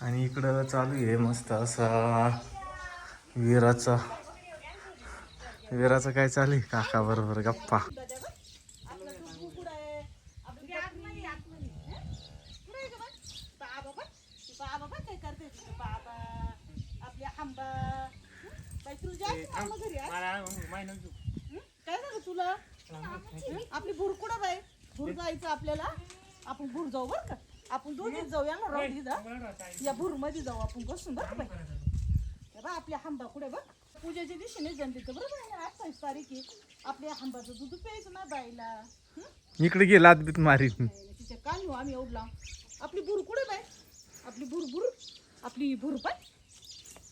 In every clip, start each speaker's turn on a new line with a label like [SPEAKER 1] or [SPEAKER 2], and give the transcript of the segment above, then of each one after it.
[SPEAKER 1] आणि इकडं चालू आहे मस्त असा विराचा. विराचं काय चालू आहे? काका बरोबर गप्पा.
[SPEAKER 2] काय झालं तुला आपली भूर कुठं बाई भूर जायचं आपल्याला आपण भूर जाऊ बरं का. आपण दोघी जाऊया ना राहू इथं या भूरमध्ये जाऊ आपण बसून बरं का बाई? बा आपल्या हंबा कुठे बघ पूजेच्या दिवशी नाही जमते तर बरोबर आहे अठ्ठावीस तारीख आहे. आपल्या हंबाचं दूध प्यायचं ना बाईला?
[SPEAKER 1] इकडे गे लात बीत मारीत
[SPEAKER 2] नाही, तिच्या आम्ही लांब आपली भूर कुठे बाई? आपली भूर भूर? आपली भूर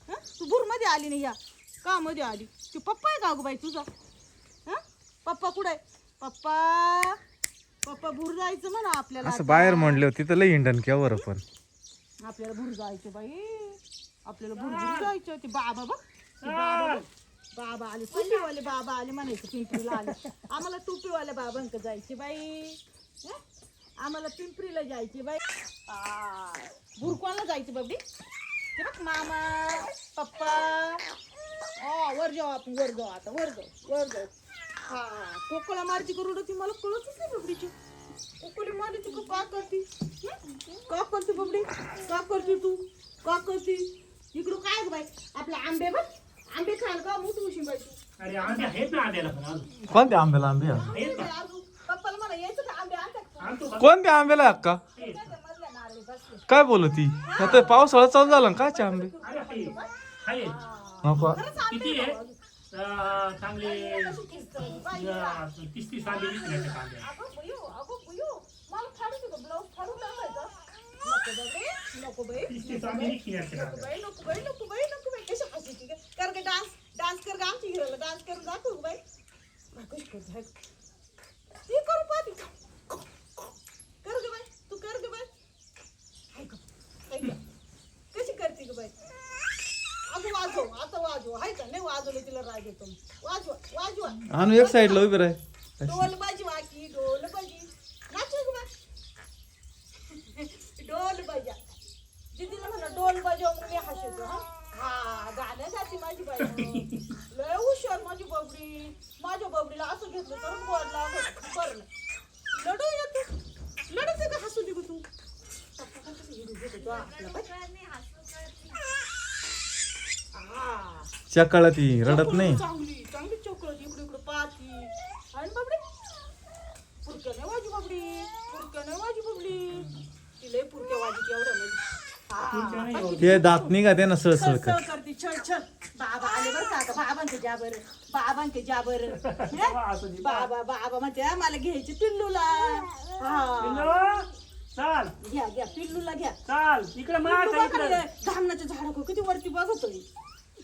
[SPEAKER 2] हं? तू भूरमध्ये आली नाही या. का मध्ये आली? तू पप्पा आहे का गं बाई तुझा? हा? पप्पा कुठे आहे? पप्पा! पप्पा भूर जायचं म्हणा आपल्याला
[SPEAKER 1] असं बाहेर म्हणले तिथं लय हिंडन केवर पण.
[SPEAKER 2] आपल्याला भूर जायचं बाई. आपल्याला भूर भूर जायचं ते बाबा बघ. ते बाबा बघ. बाबा आले. टोपीवाले बाबा आले म्हणायचं पिंपरीला आले. आम्हाला टोपीवाले बाबांक जायचे बाई. हं? आम्हाला पिंपरीला जायचे बाई. आ, भूर कोणाला जायचं बाबडी? ते बघ मामा पप्पा. आ, वर जाऊ आपण वर जाऊ आता वर जाऊ वर जाऊ. हा कोकळा मारती करू ती मला कळतच नाही बबडीची. कोकळी मारती तू का करती? हं? का करते बबडी? का करते तू? का करते? इकडं काय ग बाई? आपले आंबे बघ. आंबे खाल का मोठी उशी बाई तू.
[SPEAKER 3] अरे आंबे आहेत ना आंब्याला पण अजून.
[SPEAKER 1] कोणत्या आंब्याला आंबे?
[SPEAKER 3] आहेत का
[SPEAKER 2] अजून पप्पाला मला यायचं का? आंबे आणतात का?
[SPEAKER 3] आणतो का
[SPEAKER 1] कोणत्या आंब्याला अक्का
[SPEAKER 2] त्या मधल्या नारळी बसले
[SPEAKER 1] काय बोलती आता पावसाळा चालू झाला ना काचे आंबे?
[SPEAKER 3] अरे आहे आहे
[SPEAKER 1] नको.
[SPEAKER 3] किती आहे? चांगले तीस तीस आंबे विकण्याचे कांदे तीस तीस आंबे विकण्याचे
[SPEAKER 2] नको
[SPEAKER 3] कांदे
[SPEAKER 2] डान्स डान्स कर आमची हिरोला डान्स करून दाखव बाई, कशी करते हाय गं? ती करू पाहते कर ग बाई तू कर ग बाई हाय गं, हाय गं. कशी करते ग बाई अगं वाजव आता वाजव हाय का नाही वाजवलं तिला राग येतो वाजवा वाजवा
[SPEAKER 1] आणू एक साईडला उभी राह.
[SPEAKER 2] डोल बाजी वाकी डोल बाजी. नाचू ग डोल बाजा. दीदीला म्हणा डोल बाजा म्हणून हसायचं हा? हा गाण्यासाठी माझी बाई. लय हुशार माझी बबडी. माझ्या बबडीला असं घेतलं तर गोड लागत बरं लढू येतो लढत का हसू दे ग तू पप्पा पण कसं हिरू घेतो तो आपला बाई.
[SPEAKER 1] चकाळा ती रडत नाही.
[SPEAKER 2] चांगली चांगली चोकळत इकडे इकडे पाहती. आणि बाबडी? पुरक्या नाही वाजी बाबडी पुरक्या नाही वाजी बाबडी. तिला पुरक्या वाजी एवढ्या मध्ये
[SPEAKER 1] ते दात ते ना सळसळ कर.
[SPEAKER 2] करते छळ छळ. बाबा आले बरं का आता बाबांचे ज्या बरं बाबांचे ज्या बरं हे? बाबा. बाबा म्हणते मला घ्यायचे पिल्लूला. हा.
[SPEAKER 3] पिल्लू, चाल.
[SPEAKER 2] घ्या घ्या पिल्लूला घ्या.
[SPEAKER 3] चाल इकडे
[SPEAKER 2] पिल्लू
[SPEAKER 3] इकडे.
[SPEAKER 2] धामणाच्या झाडाकडे किती वरती बघतोय.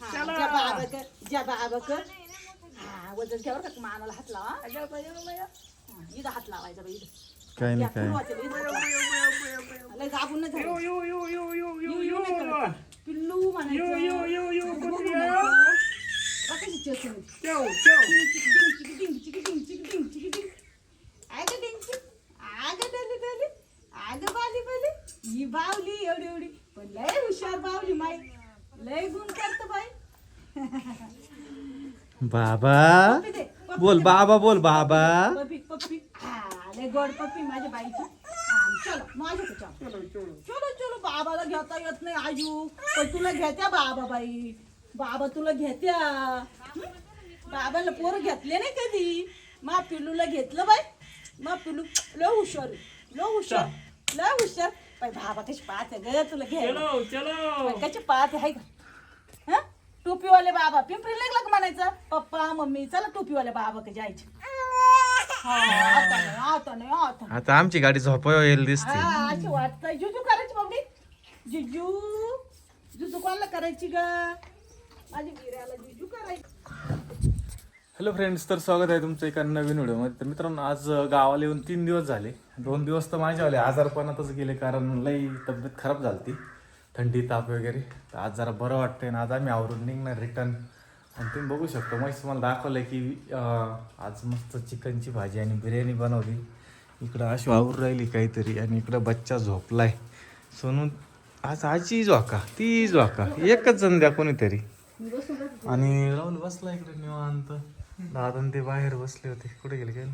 [SPEAKER 2] हा,
[SPEAKER 3] चला.
[SPEAKER 2] ज्या बाबाक ज्या बाबाक हा वजन घ्या बरं का मानाला हात लावा हा, इथं हात लावायचा बाई इथं.
[SPEAKER 1] काय
[SPEAKER 2] या
[SPEAKER 1] नाही काय
[SPEAKER 2] पिल्लूवाच्या बाई इथं हात लावा. लय दाबून नाही
[SPEAKER 3] यो
[SPEAKER 2] धरायचं.
[SPEAKER 3] यो यो यो यो यो
[SPEAKER 2] यू,
[SPEAKER 3] यो
[SPEAKER 2] यू नाही करायचं. पिल्लू म्हणायचं
[SPEAKER 3] यो यो यो यो
[SPEAKER 2] बघू
[SPEAKER 3] कुत्र्या.
[SPEAKER 2] म्हणायचं. बघ कशी चेचून.
[SPEAKER 3] ठेव ठेव
[SPEAKER 2] चिकिटिंग, चिकिटिंग, चिकिटिंग, चिकिटिंग, चिकिटिंग. आगं डिंची, आगं डली डली, आगं बाली बाली. ही बावली एवढी एवढी पण लय हुशार बावली माई लय गुण करत बाई
[SPEAKER 1] बाबा बोल. बाबा बोल बाबा.
[SPEAKER 2] पप्पी पप्पी. हा लय गोड पप्पी माझ्या बाईची. हा, चलो माझ्या चलो
[SPEAKER 3] चलो चलो.
[SPEAKER 2] चलो चलो बाबाला घेता येत नाही आजू. पण तुला घेत्या बाबा बाई. बाबा तुला घेत्या. हं? बाबाला पोर घेतले नाही कधी. मा पिल्लूला घेतलं बाई. मा पिल्लू लय हुशार आहे, लय हुशार. लय हुशार. बाई बाबा कशी पाहते ग तुला घ्यायला.
[SPEAKER 3] चलो चलो.
[SPEAKER 2] कशी पाहते हाय का? हं? टोपीवाले बाबा. पिंपरी लागला का म्हणायचं. पप्पा मम्मी चला टोपीवाले बाबा का जायचे. हा, आता नाही आता नाही आता नाही.
[SPEAKER 1] आता आमची गाडी झोपाय येईल दिसते.
[SPEAKER 2] हा, अशी वाटतंय जुजू करायची बाबडी जिजू? जुजू कोणाला करायची ग? माझ्या गिऱ्याला जिजू करायची.
[SPEAKER 1] हॅलो फ्रेंड्स तर स्वागत आहे तुमचं एका नवीन व्हिडिओमध्ये. तर मित्रांनो आज अं, गावाला येऊन तीन दिवस झाले. दोन दिवस तर माझ्यावाले. आजारपणातच गेले कारण लई तब्येत खराब झाली थंडी ताप वगैरे. तर आज जरा बरं वाटतंय ना आज आम्ही आवरून निघणार रिटर्न आणि तुम्ही बघू शकता मग तुम्हाला दाखवलं की आज मस्त चिकनची भाजी आणि बिर्याणी बनवली. इकडं अशी आवरून राहिली काहीतरी आणि इकडं बच्चा झोपलाय. सोनू आज आजी झोका ती झोका एकच जण द्या कोणीतरी. आणि राहुल बसला इकडे निवांत. दादा ते बाहेर बसले होते. कुठे गेले काय?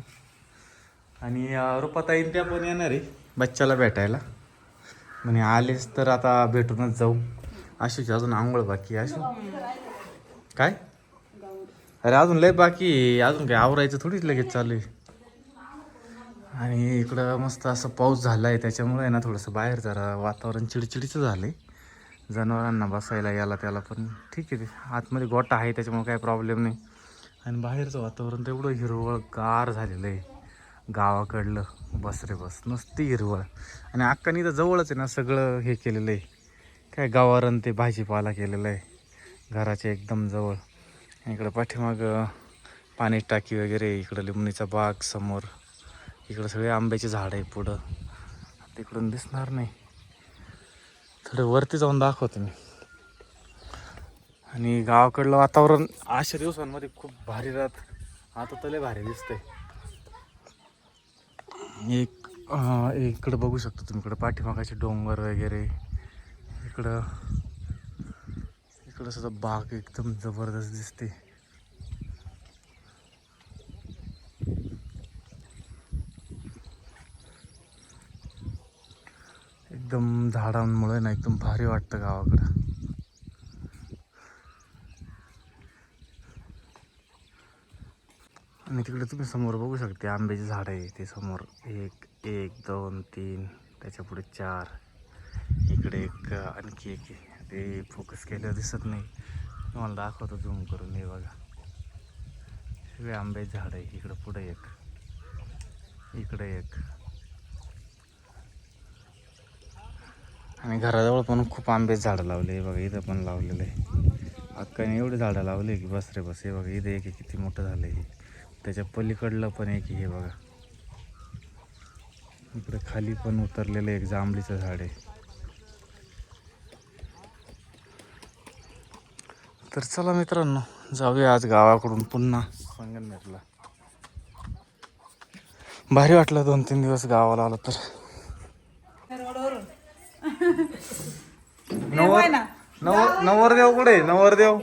[SPEAKER 1] आणि रुपाताईन त्या पण येणार आहे बच्चाला भेटायला. म्हणे आलेच तर आता भेटूनच जाऊ. आशूची अजून आंघोळ बाकी आहे. आशू काय? अरे अजून लय बाकी अजून काय आवरायचं थोडीच लगेच चालू आहे. आणि इकडं मस्त असं पाऊस झाला आहे त्याच्यामुळे आहे ना थोडंसं बाहेर जरा वातावरण चिडचिडीचं झालं आहे जनावरांना बसायला याला त्याला पण ठीक आहे ते. आतमध्ये गोटा आहे त्याच्यामुळे काही प्रॉब्लेम नाही. आणि बाहेरचं वातावरण तर एवढं हिरवळ गार झालेलं आहे. गावाकडलं. बस रे बस. नुसती हिरवळ. आणि अक्कानी तर जवळच आहे ना सगळं हे केलेलं आहे. काय गावारण ते भाजीपाला केलेलं आहे. घराच्या एकदम जवळ. इकडं पाठीमाग पाणी टाकी वगैरे इकडं लिंबणीचा बाग समोर. इकडं सगळे आंब्याचे झाड आहे पुढं. तिकडून दिसणार नाही. थोडं वरती जाऊन दाखवतो मी. आणि गावाकडलं वातावरण अशा दिवसांमध्ये खूप भारी राहत. आता तर लय भारी दिसतंय. एक इकडं बघू शकता तुम्ही इकडं पाठीमागाचे डोंगर वगैरे. इकडं इकडं सुद्धा बाग एकदम जबरदस्त दिसते. एकदम झाडांमुळे ना एकदम भारी वाटतं गावाकडं. आणि तिकडे तुम्ही समोर बघू शकते आंब्याचे झाड आहे ते समोर एक एक दोन तीन त्याच्या पुढे चार इकडे एक आणखी एक ते फोकस केलं दिसत नाही. तुम्हाला दाखवतो झूम करून हे बघा. सगळे आंब्याचे झाड आहे इकडं पुढे एक इकडे एक. आणि घराजवळ पण खूप आंब्याचे झाडं लावले हे बघा इथं पण लावलेलं आहे. अक्काने एवढे झाडं लावले की बस रे बस हे बघा इथे एक किती मोठं झालं आहे. त्याच्या पलीकडलं पण एक हे बघा. इकडे खाली पण उतरलेलं एक जांभळीचं झाड आहे. तर चला मित्रांनो जाऊया आज गावाकडून पुन्हा संगमनेरला. भारी वाटलं दोन तीन दिवस गावाला आलो तर. नवर नवर नवरदेव कुठे? नवरदेव.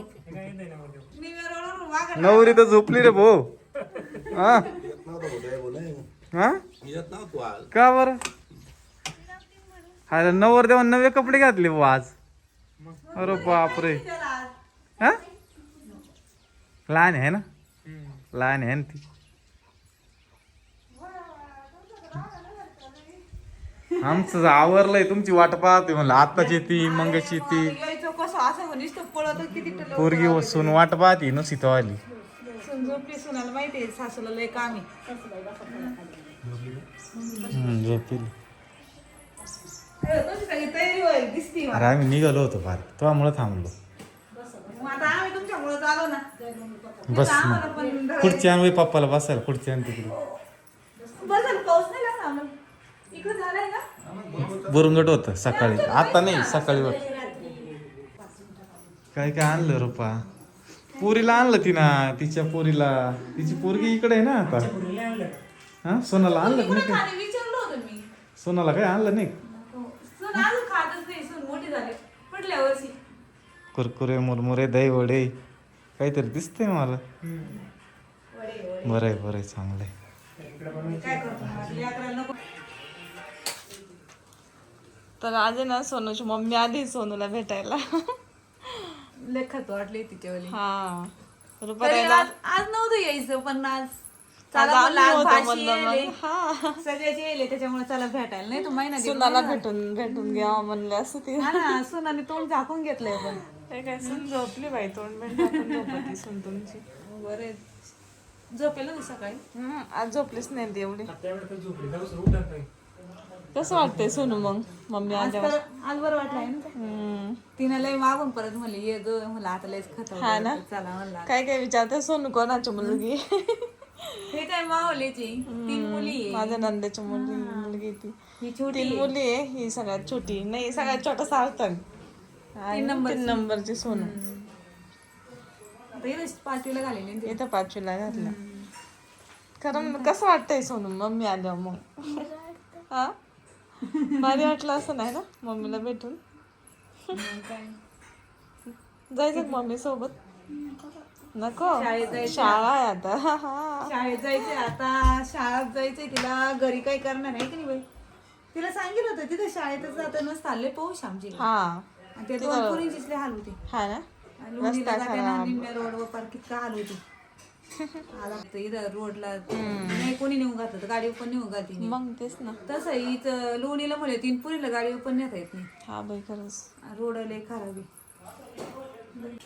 [SPEAKER 1] नवरी तर झोपली रे भाऊ. हा? हा? का बर? अरे नवरदेव नवे कपडे घातले भाऊ आज. अरे बापरे. हा? लहान आहे ना? लहान आहे ना ती. आमचं आवरलंय तुमची वाट पाहते म्हणलं आत्ताची ती मंगाची ती
[SPEAKER 2] यायचं कसं असं म्हणीस तो पळत किती टलं
[SPEAKER 1] पोरगी बसून वाट पाहते नुसती तो आली
[SPEAKER 2] झोपली सुनाला माहिती आहे सासूला लय काम आहे.
[SPEAKER 1] हम्म, झोपेली.
[SPEAKER 2] अरे, तुझी सगळी तयारी होईल दिसती
[SPEAKER 1] अरे आम्ही निघालो होतो फार तुझ्यामुळे थांबलो.
[SPEAKER 2] मग आता आम्ही तुमच्यामुळे आलो ना.
[SPEAKER 1] बस
[SPEAKER 2] आम्हाला पण
[SPEAKER 1] पुढची आम्ही पप्पाला बसायला पुढची आणि तिकडे.
[SPEAKER 2] बरं झालं पाऊस नाही लागला आम्हाला. इकडे झालाय ना?
[SPEAKER 1] बुरुंगट होतं सकाळी. आता नाही सकाळी काय काय आणलं रुपा? पुरीला आणलं तिनं तिच्या पोरीला. तिची पोरगी इकडे आहे ना आता. हा सोनाला आणलं नाही? काय
[SPEAKER 2] खाली विचारलं होतं मी.
[SPEAKER 1] सोनाला काय आणलं नाही?
[SPEAKER 2] सून अजून खातच नाही सून मोठी झाली. पुढल्या वर्षी.
[SPEAKER 1] कुरकुरे मुरमुरे दही वडे काहीतरी दिसतंय मला. बरं आहे बरं आहे चांगलं आहे.
[SPEAKER 2] काय करतो मग? लेकराला नको.
[SPEAKER 4] तर आज आहे ना सोनूची मम्मी आली सोनूला भेटायला.
[SPEAKER 2] लेखात वाटली तिच्यावाली
[SPEAKER 4] हा.
[SPEAKER 2] तरी
[SPEAKER 4] रुपाताईला
[SPEAKER 2] आज आज नव्हतं यायचं पण आज
[SPEAKER 4] आज
[SPEAKER 2] चला म्हणलं, आज
[SPEAKER 4] आम्ही होतो
[SPEAKER 2] भाषी
[SPEAKER 4] म्हणलं
[SPEAKER 2] येले.
[SPEAKER 4] मग. हा.
[SPEAKER 2] सगळ्याचे येले त्याच्यामुळे चला भेटायला नाही तू महिना दीड
[SPEAKER 4] सुनाला. भेटून भेटून घ्यावं म्हणलं असं ते.
[SPEAKER 2] हा ना सुनाने तोंड झाकून घेतलंय पण.
[SPEAKER 4] हे काय सून झोपली बाई तोंड भेट आपण झोपती सून तुमची.
[SPEAKER 2] बरे. झोपेल ना सकाळी?
[SPEAKER 4] हम्म, आज झोपलीच नाही ती एवढी
[SPEAKER 3] त्यावेळेस झोपली त्यावेळेस उठत नाही.
[SPEAKER 4] कसं वाटतंय सोनू मग मम्मी
[SPEAKER 2] आज
[SPEAKER 4] आल्यावर.
[SPEAKER 2] तर आज बरं वाटलंय ना
[SPEAKER 4] हम्म.
[SPEAKER 2] तिने लय मागून परत म्हणले ये ग. म्हणलं आता लयच खत
[SPEAKER 4] हा ना?
[SPEAKER 2] चला म्हणला
[SPEAKER 4] काय काय विचारते सोनू कोणाची मुलगी?
[SPEAKER 2] हे काय मावलेची तीन मुली आहे.
[SPEAKER 4] माझ्या नंदेची मुलगी मुलगी ती.
[SPEAKER 2] ही छोटी
[SPEAKER 4] तीन मुली आहे ही सगळ्यात छोटी नाही सगळ्यात छोटा सार्थक आणि तीन नंबरची सोनू.
[SPEAKER 2] आता पाचवीला घालेली ना ती.
[SPEAKER 4] इथं पाचवीला घातलं. खरं मग कसं वाटतंय सोनू मम्मी आल्यावर मग? हा? भारी वाटलं असं नाही ना? मम्मीला भेटून. जायचं मम्मी सोबत? नको.
[SPEAKER 2] शाळेत जायचं.
[SPEAKER 4] शाळा आहे आता. हा, हा.
[SPEAKER 2] शाळेत जायचंय आता. शाळेत जायचंय तिला. घरी काही करणार आहे की नाही बाई? तिला सांगितलं होतं तिथे शाळेतच जाताना चालले पाऊस आमची
[SPEAKER 4] हा.
[SPEAKER 2] ते दोन पोरींचीच लय हाल होते.
[SPEAKER 4] हा ना?
[SPEAKER 2] आणि लोणीला जाताना निम्म्या रोडवर पार कितका हाल होते. इथं रोडला नाही कोणी नेऊन पण नेऊन घालते नाही.
[SPEAKER 4] मग तेच ना.
[SPEAKER 2] तसं इथं लोणीला म्हणे तीन पुरीला गाडीवर पण नेता येत नाही.
[SPEAKER 4] हा बाई खरंच.
[SPEAKER 2] रोड लय खराब आहे.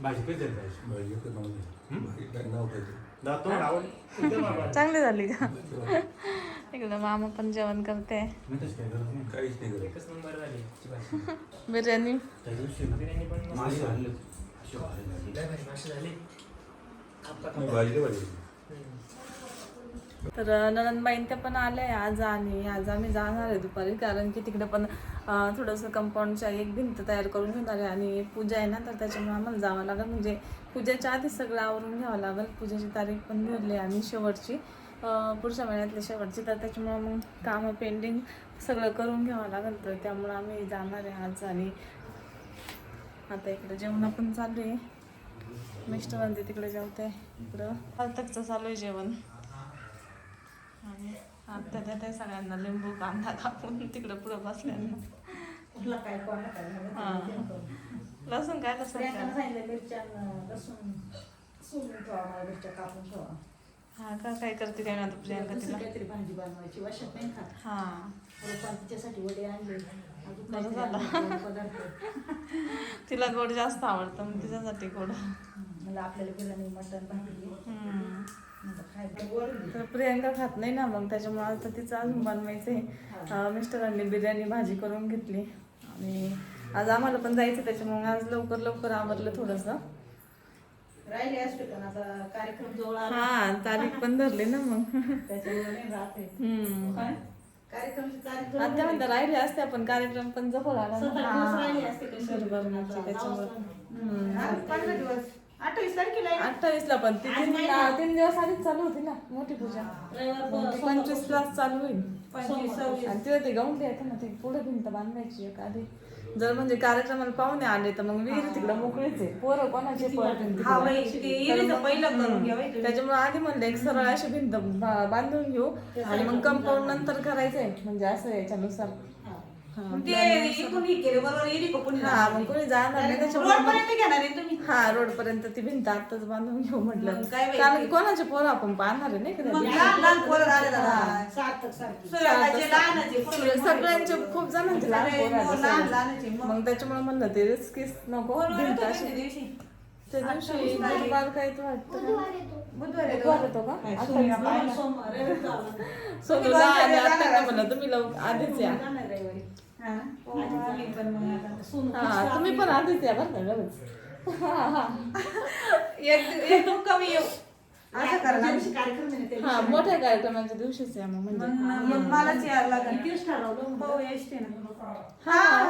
[SPEAKER 1] भाजी कधी झाली? जातो
[SPEAKER 4] चांगली झाली का? इकडं मामा पण जेवण करते.
[SPEAKER 1] मी तशी काय करत नाही.
[SPEAKER 5] काहीच नाही करत
[SPEAKER 3] एकच नंबर झाली आजची भाजी.
[SPEAKER 4] बिर्याणी.
[SPEAKER 1] त्या दिवशी ना
[SPEAKER 3] बिर्याणी पण मस्त
[SPEAKER 1] मासे
[SPEAKER 3] झाली.
[SPEAKER 1] आणले असे भारी झाले.
[SPEAKER 3] लय भारी मासे झाले. आपका
[SPEAKER 5] नाही, भाजी
[SPEAKER 4] तर ननंदबाईं त्या पण आल्या आज आणि आज आम्ही जाणार आहे दुपारी कारण की तिकडे पण थोडंसं कंपाऊंडच्या एक भिंत तयार करून घेणार आहे आणि पूजा आहे ना तर त्याच्यामुळे आम्हाला जावं लागेल. म्हणजे पूजेच्या आधी सगळं आवरून घ्यावं लागेल. पूजेची तारीख पण धरली आणि शेवटची. पुढच्या महिन्यातली शेवटची. तर त्याच्यामुळं मग कामं पेंडिंग सगळं करून घ्यावं लागेल. तर त्यामुळं आम्ही जाणार आहे आज आणि आता इकडे जेवण पण चालू आहे. मिस्टरांचे तिकडे जेवते. इकडं. तकचं चालू आहे जेवण. आणि आता त्या सगळ्यांना लिंबू कांदा कापून तिकडं पुढं बसल्यांना
[SPEAKER 2] कुठला काय.
[SPEAKER 4] हा. लसूण काय लसूण
[SPEAKER 2] प्रियांकानं
[SPEAKER 4] काय?
[SPEAKER 2] सांगितलं मिरच्या अन लसूण. सोलून ठेवा मला मिरच्या कापून ठेवा.
[SPEAKER 4] हा का? काय करते काय आता प्रियांका तिला?
[SPEAKER 2] काहीतरी भाजी बनवायची वर्षात नाही
[SPEAKER 4] हा.
[SPEAKER 2] तिच्यासाठी वडे आणले.
[SPEAKER 4] बरं झालं. तिला गोड जास्त आवडतं मग तिच्यासाठी गोड.
[SPEAKER 2] मला आपल्याला बिर्याणी मटण भाकरी.
[SPEAKER 4] तर प्रियांका खात नाही ना मग त्याच्यामुळे आता तिचं अजून बनवायचं आहे मिस्टरांनी बिर्याणी भाजी करून घेतली. आणि आज आम्हाला पण जायचं त्याच्यामुळे आज लवकर लवकर आवरलं थोडंसं.
[SPEAKER 2] राहिले असते पण आता कार्यक्रम जवळ आला.
[SPEAKER 4] हा तारीख पण धरली ना मग.
[SPEAKER 2] त्याच्यामुळे
[SPEAKER 4] आता म्हणता राहिले असते आपण कार्यक्रम पण जवळ आला
[SPEAKER 2] पंधरा दिवस? अठ्ठावीस तारखेला आहे.
[SPEAKER 4] अठ्ठावीस ला पण. ती तीन तीन दिवस आधीच चालू होती ना मोठी पूजा. पंचवीस ला चालू होईल.
[SPEAKER 2] पंचवीस सव्वीस.
[SPEAKER 4] आणि तिला ते गवंडी येतं ना ती पुढे भिंत बांधायची एक आधी. जर म्हणजे कार्यक्रमाला पाहुणे आले तर मग विहीर तिकडं मोकळीच आहे. पोरं कोणाचे पळतील
[SPEAKER 2] हा
[SPEAKER 4] तिकडं.
[SPEAKER 2] बाई, ते इरीचं पहिलं करून घ्या बाई तुम्ही.
[SPEAKER 4] त्याच्यामुळे आधी म्हणलं एक सरळ अशी भिंत बा- बांधून घेऊ. आणि मग कंपाऊंड नंतर करायचंय. म्हणजे असं याच्यानुसार.
[SPEAKER 2] मग ते इकडून हे केलं बरोबर इरी कपून
[SPEAKER 4] हा मग कोणी जाणार नाही त्याच्यामुळे
[SPEAKER 2] रोड पर्यंत घेणार आहे तुम्ही?
[SPEAKER 4] हा रोड पर्यंत ती भिंत आताच बांधून घेऊ म्हटलं.
[SPEAKER 2] मग काय बाई?
[SPEAKER 4] कारण कोणाचे पोरं आपण पाहणार आहे नाही का त्या
[SPEAKER 2] मग
[SPEAKER 4] दिवशी?
[SPEAKER 2] लहान लहान पोरं राहिले दादा. सुरुवातीचे लहानाचे पोरं
[SPEAKER 4] सगळे- सगळ्यांचे खूप जणांचे लहान
[SPEAKER 2] सगळे
[SPEAKER 4] पोरं आहेत
[SPEAKER 2] लहान
[SPEAKER 4] सगळे.
[SPEAKER 2] लहानाचे मग
[SPEAKER 4] मग त्याच्यामुळे म्हणलं ते रिस्कीच नको.
[SPEAKER 2] कोण
[SPEAKER 4] भिंत
[SPEAKER 2] होतं
[SPEAKER 4] अशी
[SPEAKER 2] त्या दिवशी?
[SPEAKER 4] त्या दिवशी गुरुवार काही तो वाटतं? का?
[SPEAKER 2] बुधवार
[SPEAKER 4] येतो. का?
[SPEAKER 2] सोमवार.
[SPEAKER 4] सोनूला आणि म्हणलं? तुम्ही लव आधीच या.
[SPEAKER 2] रविवारी. हा
[SPEAKER 4] हा तुम्ही पण आधीच या बरं का गरज
[SPEAKER 2] एक एक मुक्कामी येऊ. असं करा
[SPEAKER 4] हा मोठ्या कार्यक्रमाच्या दिवशीच या मग म्हणजे.
[SPEAKER 2] मग मलाच यायला लागेल. ठरवलं? हो एसटी ना.
[SPEAKER 4] हा.